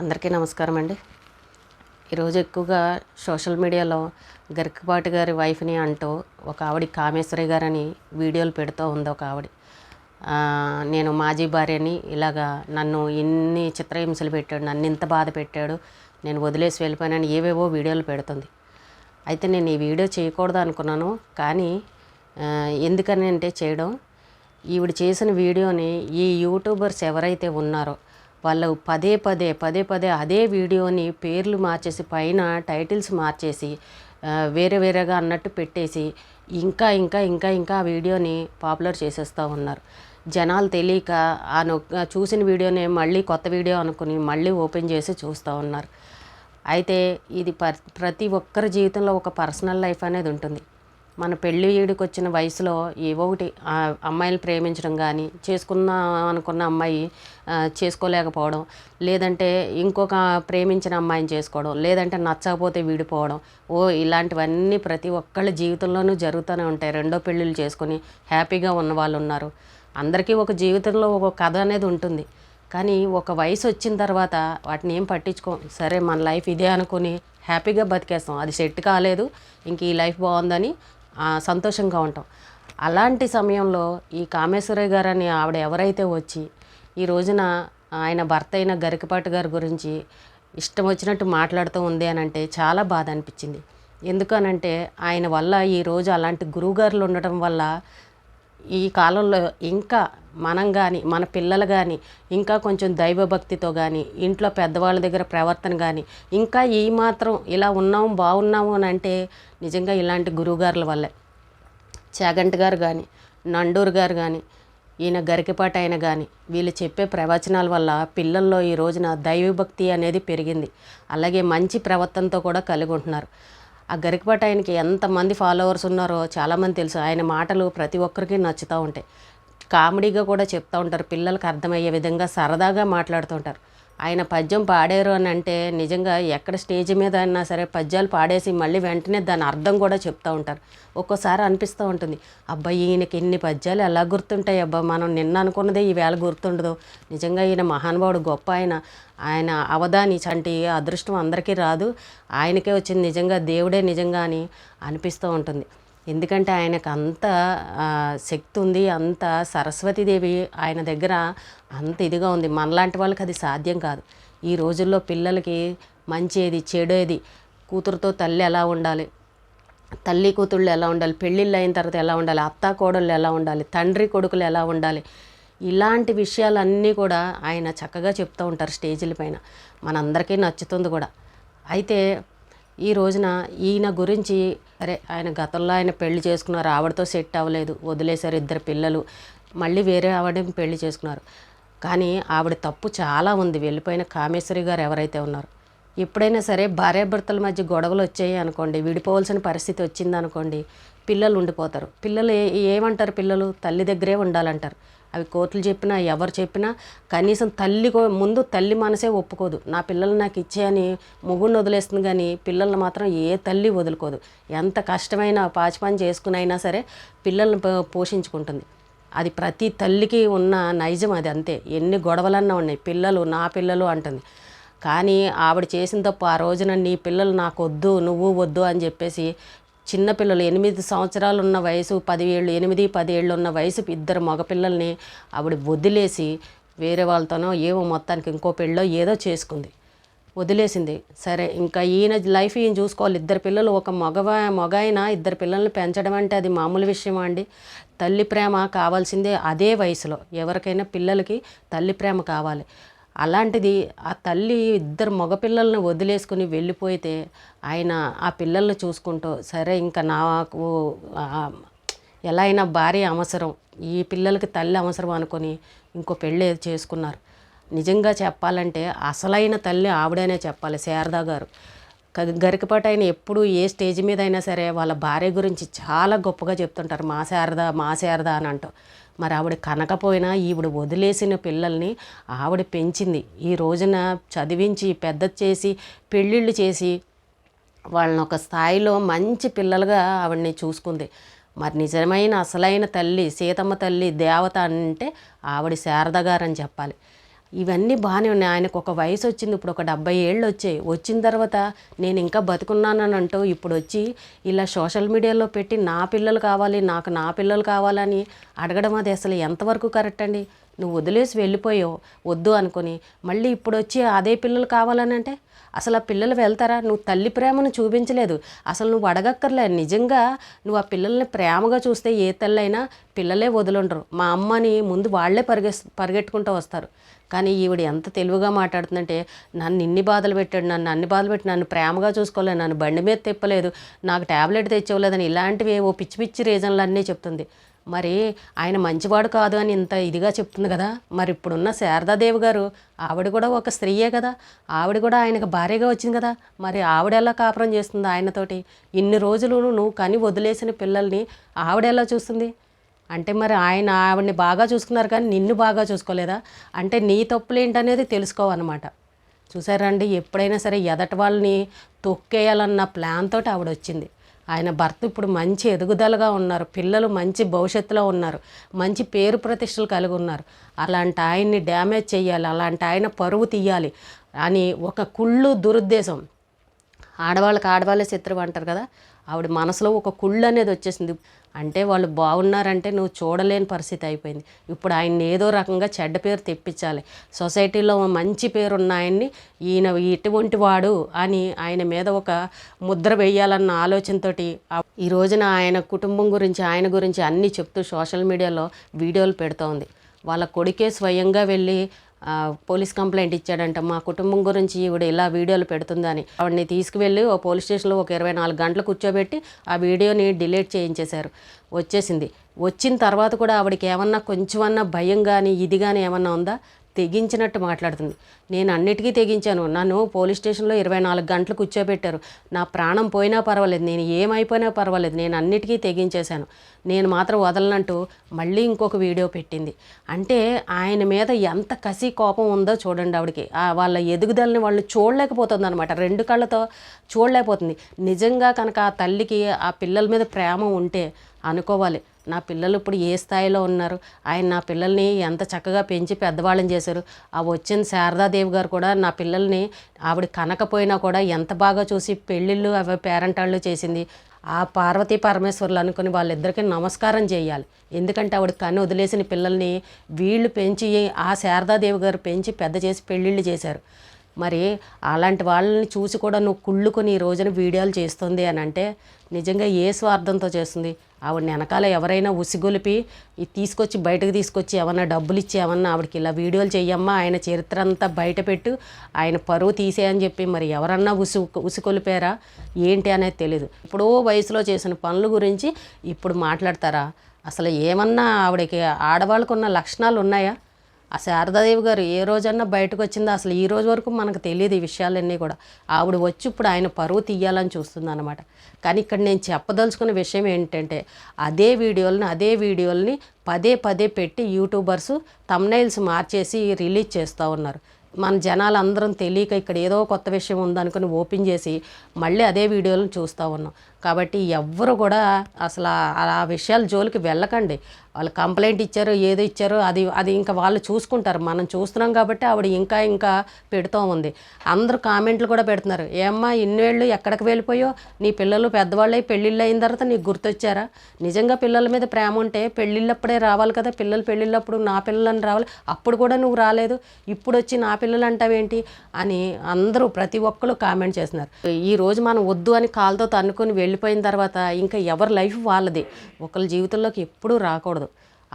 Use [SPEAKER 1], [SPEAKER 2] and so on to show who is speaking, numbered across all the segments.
[SPEAKER 1] అందరికీ నమస్కారం అండి. ఈరోజు ఎక్కువగా సోషల్ మీడియాలో గరికపాటి గారి వైఫ్ని అంటూ ఒక ఆవిడ కామేశ్వరి గారని వీడియోలు పెడుతూ ఉంది ఒక ఆవిడ. నేను మాజీ భార్యని ఇలాగా నన్ను ఇన్ని చిత్రహింసలు పెట్టాడు నన్ను ఇంత బాధ పెట్టాడు నేను వదిలేసి వెళ్ళిపోయానని ఏవేవో వీడియోలు పెడుతుంది. అయితే నేను ఈ వీడియో చేయకూడదు అనుకున్నాను కానీ ఎందుకని అంటే చేయడం ఈవిడ చేసిన వీడియోని ఈ యూట్యూబర్స్ ఎవరైతే ఉన్నారో వాళ్ళు పదే పదే పదే పదే అదే వీడియోని పేర్లు మార్చేసి పైన టైటిల్స్ మార్చేసి వేరే వేరేగా అన్నట్టు పెట్టేసి ఇంకా ఇంకా ఇంకా ఇంకా ఆ వీడియోని పాపులర్ చేసేస్తూ ఉన్నారు. జనాలు తెలియక ఆ చూసిన వీడియోని మళ్ళీ కొత్త వీడియో అనుకుని మళ్ళీ ఓపెన్ చేసి చూస్తూ ఉన్నారు. అయితే ఇది ప్రతి ఒక్కరి జీవితంలో ఒక పర్సనల్ లైఫ్ అనేది ఉంటుంది. మన పెళ్ళి ఈడికి వచ్చిన వయసులో ఏవో ఒకటి అమ్మాయిలు ప్రేమించడం కానీ చేసుకుందాం అనుకున్న అమ్మాయి చేసుకోలేకపోవడం లేదంటే ఇంకొక ప్రేమించిన అమ్మాయిని చేసుకోవడం లేదంటే నచ్చకపోతే వీడిపోవడం ఓ ఇలాంటివన్నీ ప్రతి ఒక్కళ్ళ జీవితంలోనూ జరుగుతూనే ఉంటాయి. రెండో పెళ్ళిళ్ళు చేసుకొని హ్యాపీగా ఉన్న వాళ్ళు ఉన్నారు. అందరికీ ఒక జీవితంలో ఒక కథ అనేది ఉంటుంది. కానీ ఒక వయసు వచ్చిన తర్వాత వాటిని ఏం పట్టించుకోం. సరే మన లైఫ్ ఇదే అనుకుని హ్యాపీగా బతికేస్తాం. అది సెట్ కాలేదు. ఇంక ఈ లైఫ్ బాగుందని సంతోషంగా ఉంటాం. అలాంటి సమయంలో ఈ కామేశ్వరయ్య గారు అని ఆవిడ ఎవరైతే వచ్చి ఈ రోజున ఆయన భర్త అయిన గరికపాటి గారి గురించి ఇష్టం వచ్చినట్టు మాట్లాడుతూ ఉంది అని అంటే చాలా బాధ అనిపించింది. ఎందుకనంటే ఆయన వల్ల ఈరోజు అలాంటి గురువుగారులు ఉండటం వల్ల ఈ కాలంలో ఇంకా మనం కానీ మన పిల్లలు కానీ ఇంకా కొంచెం దైవభక్తితో కానీ ఇంట్లో పెద్దవాళ్ళ దగ్గర ప్రవర్తన కానీ ఇంకా ఈ మాత్రం ఇలా ఉన్నాము బాగున్నాము అని అంటే నిజంగా ఇలాంటి గురువుగారుల వల్లే. చాగంట్ గారు కానీ నండూరు గారు కానీ ఈయన గరికపాటి అయిన కానీ వీళ్ళు చెప్పే ప్రవచనాల వల్ల పిల్లల్లో ఈ రోజున దైవభక్తి అనేది పెరిగింది. అలాగే మంచి ప్రవర్తనతో కూడా కలిగి ఉంటున్నారు. ఆ గరికపాటి ఆయనకి ఎంతమంది ఫాలోవర్స్ ఉన్నారో చాలామంది తెలుసు. ఆయన మాటలు ప్రతి ఒక్కరికి నచ్చుతూ ఉంటాయి. కామెడీగా కూడా చెప్తూ ఉంటారు. పిల్లలకు అర్థమయ్యే విధంగా సరదాగా మాట్లాడుతూ ఉంటారు. ఆయన పద్యం పాడారు అని అంటే నిజంగా ఎక్కడ స్టేజ్ మీద అయినా సరే పద్యాలు పాడేసి మళ్ళీ వెంటనే దాని అర్థం కూడా చెప్తూ ఉంటారు. ఒక్కోసారి అనిపిస్తూ ఉంటుంది. అబ్బాయి ఈయనకి ఎన్ని పద్యాలు ఎలా గుర్తుంటాయి అబ్బా మనం నిన్న అనుకున్నదే ఈవేళ గుర్తుండదు. నిజంగా ఈయన మహానుభావుడు గొప్ప ఆయన. ఆయన అవధాని చంటి అదృష్టం అందరికీ రాదు. ఆయనకే వచ్చింది నిజంగా దేవుడే నిజంగా అని అనిపిస్తూ ఉంటుంది. ఎందుకంటే ఆయనకు అంత శక్తి ఉంది అంత సరస్వతీదేవి ఆయన దగ్గర అంత ఇదిగా ఉంది. మనలాంటి వాళ్ళకి అది సాధ్యం కాదు. ఈ రోజుల్లో పిల్లలకి మంచిది చెడేది కూతురుతో తల్లి ఎలా ఉండాలి తల్లి కూతుళ్ళు ఎలా ఉండాలి పెళ్ళిళ్ళు అయిన తర్వాత ఎలా ఉండాలి అత్త కోడళ్ళు ఎలా ఉండాలి తండ్రి కొడుకులు ఎలా ఉండాలి ఇలాంటి విషయాలన్నీ కూడా ఆయన చక్కగా చెప్తూ ఉంటారు స్టేజీల పైన. మనందరికీ నచ్చుతుంది కూడా. అయితే ఈ రోజున ఈయన గురించి అరే ఆయన గతంలో ఆయన పెళ్ళి చేసుకున్నారు ఆవిడతో సెట్ అవ్వలేదు వదిలేశారు ఇద్దరు పిల్లలు మళ్ళీ వేరే ఆవిడని పెళ్ళి చేసుకున్నారు. కానీ ఆవిడ తప్పు చాలా ఉంది వెళ్ళిపోయిన కామేశ్వరి గారు ఎవరైతే ఉన్నారు. ఎప్పుడైనా సరే భార్యాభర్తల మధ్య గొడవలు వచ్చాయి అనుకోండి విడిపోవాల్సిన పరిస్థితి వచ్చింది అనుకోండి పిల్లలు ఉండిపోతారు. పిల్లలు ఏమంటారు పిల్లలు? తల్లి దగ్గరే ఉండాలంటారు. అవి కోర్టులు చెప్పినా ఎవరు చెప్పినా కనీసం తల్లి కో- ముందు తల్లి మనసే ఒప్పుకోదు. నా పిల్లలు నాకు ఇచ్చేయని మొగుడిని వదిలేస్తుంది కానీ పిల్లల్ని మాత్రం ఏ తల్లి వదులుకోదు. ఎంత కష్టమైన పాచి పని చేసుకుని అయినా సరే పిల్లల్ని పో- పోషించుకుంటుంది. అది ప్రతి తల్లికి ఉన్న నైజం అది అంతే. ఎన్ని గొడవలన్నా ఉన్నాయి. పిల్లలు నా పిల్లలు అంటుంది. కానీ ఆవిడ చేసిన తప్పు ఆ రోజున నీ పిల్లలు నాకు వద్దు నువ్వు వద్దు అని చెప్పేసి చిన్నపిల్లలు ఎనిమిది సంవత్సరాలు ఉన్న వయసు పదివేళ్ళు ఎనిమిది పదేళ్ళు ఉన్న వయసు ఇద్దరు మగపిల్లల్ని ఆవిడ వదిలేసి వేరే వాళ్ళతోనో ఏవో మొత్తానికి ఇంకో పెళ్ళో ఏదో చేసుకుంది. వదిలేసింది. సరే ఇంకా ఈయన లైఫ్ ఈయన చూసుకోవాలి. ఇద్దరు పిల్లలు ఒక మగవ మగాయన ఇద్దరు పిల్లల్ని పెంచడం అంటే అది మామూలు విషయమా అండి? తల్లి ప్రేమ కావాల్సిందే అదే వయసులో. ఎవరికైనా పిల్లలకి తల్లి ప్రేమ కావాలి. అలాంటిది ఆ తల్లి ఇద్దరు మగపిల్లల్ని వదిలేసుకుని వెళ్ళిపోతే ఆయన ఆ పిల్లల్ని చూసుకుంటూ సరే ఇంకా నాకు ఎలా అయినా భార్య అవసరం ఈ పిల్లలకి తల్లి అవసరం అనుకొని ఇంకో పెళ్ళి చేసుకున్నారు. నిజంగా చెప్పాలంటే అసలైన తల్లి ఆవిడనే చెప్పాలి శారదా గారు. గరికపాటి ఆయన ఎప్పుడు ఏ స్టేజ్ మీద అయినా సరే వాళ్ళ భార్య గురించి చాలా గొప్పగా చెప్తుంటారు మా శారద మా శారద అని అంటూ. మరి ఆవిడ కనకపోయినా ఈవిడ వదిలేసిన పిల్లల్ని ఆవిడ పెంచింది. ఈ రోజున చదివించి పెద్ద చేసి పెళ్ళిళ్ళు చేసి వాళ్ళని ఒక స్థాయిలో మంచి పిల్లలుగా ఆవిడని చూసుకుంది. మరి నిజమైన అసలైన తల్లి సీతమ్మ తల్లి దేవత అంటే ఆవిడ శారద గారు అని చెప్పాలి. ఇవన్నీ బాగానే ఉన్నాయి. ఆయనకు ఒక వయసు వచ్చింది ఇప్పుడు ఒక డెబ్బై ఏళ్ళు వచ్చాయి. వచ్చిన తర్వాత నేను ఇంకా బతుకున్నానని అంటూ ఇప్పుడు వచ్చి ఇలా సోషల్ మీడియాలో పెట్టి నా పిల్లలు కావాలి నాకు నా పిల్లలు కావాలని అడగడం అది అసలు ఎంతవరకు కరెక్ట్ అండి? నువ్వు వదిలేసి వెళ్ళిపోయావు వద్దు అనుకొని మళ్ళీ ఇప్పుడు వచ్చి అదే పిల్లలు కావాలని అంటే అసలు ఆ పిల్లలు వెళ్తారా? నువ్వు తల్లి ప్రేమను చూపించలేదు. అసలు నువ్వు అడగక్కర్లే. నిజంగా నువ్వు ఆ పిల్లల్ని ప్రేమగా చూస్తే ఏ తల్లైనా పిల్లలే వదులుండరు. మా అమ్మని ముందు వాళ్ళే పరిగె పరిగెట్టుకుంటూ వస్తారు. కానీ ఈవిడ ఎంత తెలివిగా మాట్లాడుతుందంటే నన్ను ఇన్ని బాధలు పెట్టాడు నన్ను అన్ని బాధలు పెట్టి నన్ను ప్రేమగా చూసుకోలేదు నన్ను బండి మీద తిప్పలేదు నాకు ట్యాబ్లెట్ తెచ్చివ్వలేదని ఇలాంటివి ఓ పిచ్చి పిచ్చి రీజన్లు అన్నీ చెప్తుంది. మరి ఆయన మంచివాడు కాదు అని ఇంత ఇదిగా చెప్తుంది కదా? మరి ఇప్పుడున్న శారదాదేవి గారు ఆవిడ కూడా ఒక స్త్రీయే కదా? ఆవిడ కూడా ఆయనకు భార్యగా వచ్చింది కదా? మరి ఆవిడ ఎలా కాపురం చేస్తుంది ఆయనతోటి? ఇన్ని రోజులు నువ్వు కని వదిలేసిన పిల్లల్ని ఆవిడ ఎలా చూస్తుంది? అంటే మరి ఆయన ఆవిడని బాగా చూసుకున్నారు కానీ నిన్ను బాగా చూసుకోలేదా? అంటే నీ తప్పులు ఏంటనేది తెలుసుకోవన్నమాట. చూసారండి ఎప్పుడైనా సరే ఎదటి వాళ్ళని తొక్కేయాలన్న ప్లాన్ తోటి ఆవిడ వచ్చింది ఆయన భర్త ఇప్పుడు మంచి ఎదుగుదలగా ఉన్నారు పిల్లలు మంచి భవిష్యత్తులో ఉన్నారు మంచి పేరు ప్రతిష్టలు కలిగి ఉన్నారు. అలాంటి ఆయన్ని డ్యామేజ్ చేయాలి అలాంటి ఆయన పరువు తీయాలి అని ఒక కుళ్ళు దురుద్దేశం. ఆడవాళ్ళకి ఆడవాళ్ళే శత్రువు అంటారు కదా ఆవిడ మనసులో ఒక కుళ్ళు అనేది వచ్చేసింది. అంటే వాళ్ళు బాగున్నారంటే నువ్వు చూడలేని పరిస్థితి అయిపోయింది. ఇప్పుడు ఆయన్ని ఏదో రకంగా చెడ్డ పేరు తెప్పించాలి. సొసైటీలో మంచి పేరు ఉన్న ఆయన్ని ఈయన ఇటువంటి వాడు అని ఆయన మీద ఒక ముద్ర వేయాలన్న ఆలోచనతోటి ఈ రోజున ఆయన కుటుంబం గురించి ఆయన గురించి అన్నీ చెప్తూ సోషల్ మీడియాలో వీడియోలు పెడుతోంది. వాళ్ళ కొడుకే స్వయంగా వెళ్ళి పోలీస్ కంప్లైంట్ ఇచ్చాడంట మా కుటుంబం గురించి ఈవిడ ఇలా వీడియోలు పెడుతుందని. ఆవిడని తీసుకువెళ్ళి ఓ పోలీస్ స్టేషన్లో ఒక ఇరవై నాలుగు గంటలు కూర్చోబెట్టి ఆ వీడియోని డిలీట్ చేయించేశారు. వచ్చేసింది. వచ్చిన తర్వాత కూడా ఆవిడకి ఏమన్నా కొంచెమన్నా భయం కానీ ఇది కానీ ఏమన్నా ఉందా? తెగించినట్టు మాట్లాడుతుంది. నేను అన్నిటికీ తెగించాను. నన్ను పోలీస్ స్టేషన్లో ఇరవై నాలుగు గంటలు కూర్చోబెట్టారు. నా ప్రాణం పోయినా పర్వాలేదు. నేను ఏమైపోయినా పర్వాలేదు. నేను అన్నిటికీ తెగించేశాను. నేను మాత్రం వదలనంటూ మళ్ళీ ఇంకొక వీడియో పెట్టింది. అంటే ఆయన మీద ఎంత కసి కోపం ఉందో చూడండి ఆవిడకి. వాళ్ళ ఎదుగుదలని వాళ్ళు చూడలేకపోతుంది అనమాట రెండు కళ్ళతో చూడలేకపోతుంది. నిజంగా కనుక ఆ తల్లికి ఆ పిల్లల మీద ప్రేమ ఉంటే అనుకోవాలి. నా పిల్లలు ఇప్పుడు ఏ స్థాయిలో ఉన్నారు? ఆయన నా పిల్లల్ని ఎంత చక్కగా పెంచి పెద్దవాళ్ళని చేశారు? ఆ వచ్చిన శారదాదేవి గారు కూడా నా పిల్లల్ని ఆవిడ కనకపోయినా కూడా ఎంత బాగా చూసి పెళ్ళిళ్ళు అవి పేరెంటాళ్ళు చేసింది. ఆ పార్వతీ పరమేశ్వరులు అనుకుని వాళ్ళిద్దరికీ నమస్కారం చేయాలి. ఎందుకంటే ఆవిడ కన్ను వదిలేసిన పిల్లల్ని వీళ్ళు పెంచి ఆ శారదాదేవి గారు పెంచి పెద్ద చేసి పెళ్ళిళ్ళు చేశారు. మరి అలాంటి వాళ్ళని చూసి కూడా నువ్వు కుళ్ళుకొని ఈ రోజున వీడియోలు చేస్తుంది అని అంటే నిజంగా ఏ స్వార్థంతో చేస్తుంది? ఆవిడ వెనకాల ఎవరైనా ఉసిగొలిపి తీసుకొచ్చి బయటకు తీసుకొచ్చి ఏమన్నా డబ్బులు ఇచ్చి ఏమన్నా ఆవిడకి ఇలా వీడియోలు చెయ్యమ్మా ఆయన చరిత్ర అంతా బయట పెట్టు ఆయన పరువు తీసేయని చెప్పి మరి ఎవరన్నా ఉసి ఉసిగొలిపారా? ఏంటి అనేది తెలియదు ఎప్పుడో వయసులో చేసిన పనుల గురించి ఇప్పుడు మాట్లాడతారా? అసలు ఏమన్నా ఆవిడకి ఆడవాళ్ళకున్న లక్షణాలు ఉన్నాయా? ఆ శారదాదేవి గారు ఏ రోజన్నా బయటకు వచ్చిందో అసలు ఈ రోజు వరకు మనకు తెలియదు ఈ విషయాలన్నీ కూడా. ఆవిడ వచ్చి ఇప్పుడు ఆయన పరువు తీయాలని చూస్తుందన్నమాట. కానీ ఇక్కడ నేను చెప్పదలుచుకున్న విషయం ఏంటంటే అదే వీడియోలని అదే వీడియోలని పదే పదే పెట్టి యూట్యూబర్స్ తమ్నైల్స్ మార్చేసి రిలీజ్ చేస్తూ ఉన్నారు. మన జనాలందరం తెలియక ఇక్కడ ఏదో కొత్త విషయం ఉందనుకుని ఓపెన్ చేసి మళ్ళీ అదే వీడియోలను చూస్తూ ఉన్నాం. కాబట్టి ఎవ్వరు కూడా అసలు ఆ- విషయాలు విషయాల జోలికి వెళ్ళకండి. వాళ్ళు కంప్లైంట్ ఇచ్చారు ఏదో ఇచ్చారో అది అది ఇంకా వాళ్ళు చూసుకుంటారు. మనం చూస్తున్నాం కాబట్టి ఆవిడ ఇంకా ఇంకా పెడుతూ ఉంది. అందరూ కామెంట్లు కూడా పెడుతున్నారు. ఏమ్మా ఇన్నేళ్ళు ఎక్కడికి వెళ్ళిపోయో నీ పిల్లలు పెద్దవాళ్ళై పెళ్ళిళ్ళు అయిన తర్వాత నీకు గుర్తొచ్చారా? నిజంగా పిల్లల మీద ప్రేమ ఉంటే పెళ్ళిళ్ళప్పుడే రావాలి కదా. పిల్లలు పెళ్ళిళ్ళప్పుడు నా పిల్లలని రావాలి. అప్పుడు కూడా నువ్వు రాలేదు. ఇప్పుడు వచ్చి నా పిల్లలు అంటావేంటి? అని అందరూ ప్రతి ఒక్కరు కామెంట్ చేస్తున్నారు. ఈ రోజు మనం వద్దు అని కాలుతో తన్నుకొని వెళ్ళిపోయిన తర్వాత ఇంకా ఎవరి లైఫ్ వాళ్ళది. ఒకళ్ళ జీవితంలోకి ఎప్పుడూ రాకూడదు.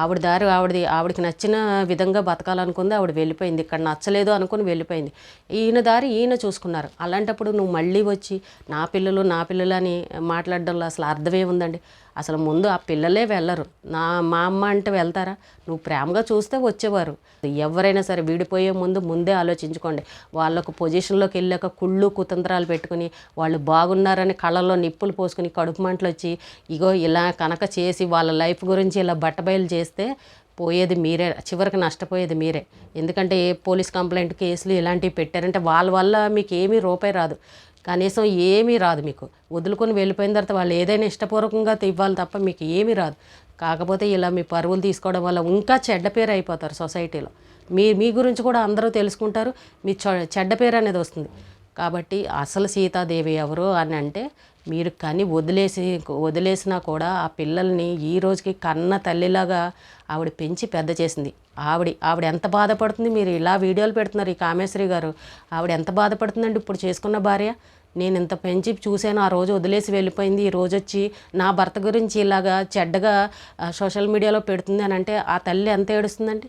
[SPEAKER 1] ఆవిడ దారి ఆవిడది ఆవిడకి నచ్చిన విధంగా బతకాలనుకుంది ఆవిడ వెళ్ళిపోయింది. ఇక్కడ నచ్చలేదు అనుకుని వెళ్ళిపోయింది. ఈయన దారి ఈయన చూసుకున్నారు. అలాంటప్పుడు నువ్వు మళ్ళీ వచ్చి నా పిల్లలు నా పిల్లలు అని మాట్లాడడంలో అసలు అర్థమే ఉందండి అసలు ముందు ఆ పిల్లలే వెళ్ళరు. నా మా అమ్మ అంటే వెళ్తారా? నువ్వు ప్రేమగా చూస్తే వచ్చేవారు. ఎవరైనా సరే విడిపోయే ముందు ముందే ఆలోచించుకోండి. వాళ్ళకు పొజిషన్లోకి వెళ్ళాక కుళ్ళు కుతంత్రాలు పెట్టుకుని వాళ్ళు బాగున్నారని కళ్ళల్లో నిప్పులు పోసుకుని కడుపు మంటలు వచ్చి ఇగో ఇలా కనుక చేసి వాళ్ళ లైఫ్ గురించి ఇలా బట్టబయలు చేస్తే పోయేది మీరే చివరికి నష్టపోయేది మీరే. ఎందుకంటే ఏ పోలీస్ కంప్లైంట్ కేసులు ఇలాంటివి పెట్టారంటే వాళ్ళ వల్ల మీకు ఏమీ రూపాయి రాదు. కనీసం ఏమీ రాదు మీకు. వదులుకొని వెళ్ళిపోయిన తర్వాత వాళ్ళు ఏదైనా ఇష్టపూర్వకంగా ఇవ్వాలి తప్ప మీకు ఏమీ రాదు. కాకపోతే ఇలా మీ పరువులు తీసుకోవడం వల్ల ఇంకా చెడ్డ పేరు అయిపోతారు సొసైటీలో. మీ మీ గురించి కూడా అందరూ తెలుసుకుంటారు. మీ చె- చెడ్డ పేరు అనేది వస్తుంది. కాబట్టి అసలు సీతాదేవి ఎవరు అని అంటే మీరు కని వదిలేసి వదిలేసినా కూడా ఆ పిల్లల్ని ఈ రోజుకి కన్న తల్లిలాగా ఆవిడ పెంచి పెద్ద చేసింది. ఆవిడ ఆవిడ ఎంత బాధపడుతుంది మీరు ఇలా వీడియోలు పెడుతున్నారు ఈ కామేశ్వరి గారు. ఆవిడ ఎంత బాధపడుతుందండి ఇప్పుడు చేసుకున్న భార్య? నేను ఇంత పెంచి చూశాను ఆ రోజు వదిలేసి వెళ్ళిపోయింది ఈ రోజు వచ్చి నా భర్త గురించి ఇలాగా చెడ్డగా సోషల్ మీడియాలో పెడుతుంది అని అంటే ఆ తల్లి ఎంత ఏడుస్తుందండి?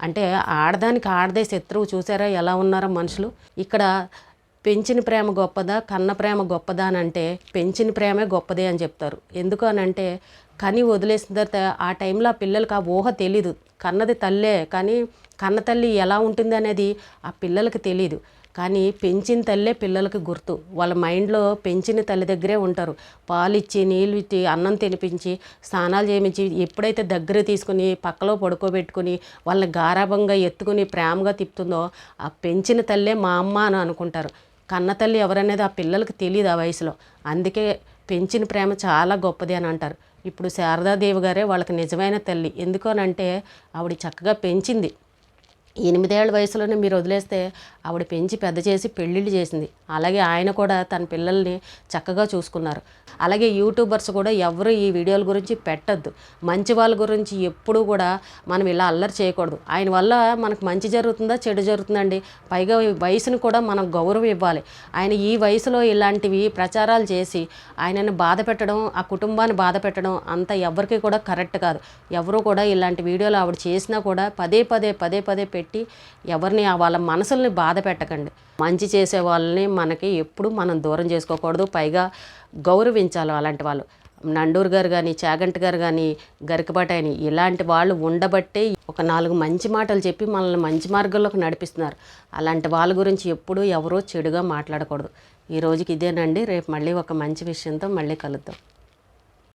[SPEAKER 1] అంటే ఆడదానికి ఆడదే శత్రువు చూసారా ఎలా ఉన్నారో మనుషులు. ఇక్కడ పెంచిన ప్రేమ గొప్పదా కన్న ప్రేమ గొప్పదా అని అంటే పెంచిన ప్రేమే గొప్పదే అని చెప్తారు. ఎందుకు అని అంటే కని వదిలేసిన తర్వాత ఆ టైంలో ఆ పిల్లలకి ఆ ఊహ తెలీదు. కన్నది తల్లే కానీ కన్న తల్లి ఎలా ఉంటుంది అనేది ఆ పిల్లలకి తెలీదు. కానీ పెంచిన తల్లే పిల్లలకి గుర్తు. వాళ్ళ మైండ్లో పెంచిన తల్లి దగ్గరే ఉంటారు. పాలిచ్చి నీళ్ళు ఇచ్చి అన్నం తినిపించి స్నానాలు చేయించి ఎప్పుడైతే దగ్గర తీసుకుని పక్కలో పడుకోబెట్టుకుని వాళ్ళని గారాభంగా ఎత్తుకుని ప్రేమగా తిప్పుతుందో ఆ పెంచిన తల్లే మా అమ్మ అని అనుకుంటారు. కన్నతల్లి ఎవరనేది ఆ పిల్లలకి తెలియదు ఆ వయసులో. అందుకే పెంచిన ప్రేమ చాలా గొప్పది అని అంటారు. ఇప్పుడు శారదాదేవి గారే వాళ్ళకి నిజమైన తల్లి. ఎందుకోనంటే ఆవిడ చక్కగా పెంచింది. ఎనిమిదేళ్ళ వయసులోనే మీరు వదిలేస్తే ఆవిడ పెంచి పెద్ద చేసి పెళ్ళిళ్ళు చేసింది. అలాగే ఆయన కూడా తన పిల్లల్ని చక్కగా చూసుకున్నారు. అలాగే యూట్యూబర్స్ కూడా ఎవరు ఈ వీడియోల గురించి పెట్టద్దు. మంచి వాళ్ళ గురించి ఎప్పుడూ కూడా మనం ఇలా అల్లరి చేయకూడదు. ఆయన వల్ల మనకు మంచి జరుగుతుందా చెడు జరుగుతుందండి? పైగా వయసును కూడా మనం గౌరవం ఇవ్వాలి. ఆయన ఈ వయసులో ఇలాంటివి ప్రచారాలు చేసి ఆయనను బాధ పెట్టడం ఆ కుటుంబాన్ని బాధ పెట్టడం అంత ఎవరికి కూడా కరెక్ట్ కాదు. ఎవరు కూడా ఇలాంటి వీడియోలు ఆవిడ చేసినా కూడా పదే పదే పదే పదే పెట్టి ఎవరిని ఆ వాళ్ళ మనసుల్ని బాధ పెట్టకండి. మంచి చేసే వాళ్ళని మనకి ఎప్పుడు మనం దూరం చేసుకోకూడదు. పైగా గౌరవించాలి అలాంటి వాళ్ళు. నండూరు గారు కానీ చాగంటి గారు కానీ గరికపాటి అని ఇలాంటి వాళ్ళు ఉండబట్టే ఒక నాలుగు మంచి మాటలు చెప్పి మనల్ని మంచి మార్గంలోకి నడిపిస్తున్నారు. అలాంటి వాళ్ళ గురించి ఎప్పుడూ ఎవరో చెడుగా మాట్లాడకూడదు. ఈ రోజుకి ఇదేనండి. రేపు మళ్ళీ ఒక మంచి విషయంతో మళ్ళీ కలుద్దాం.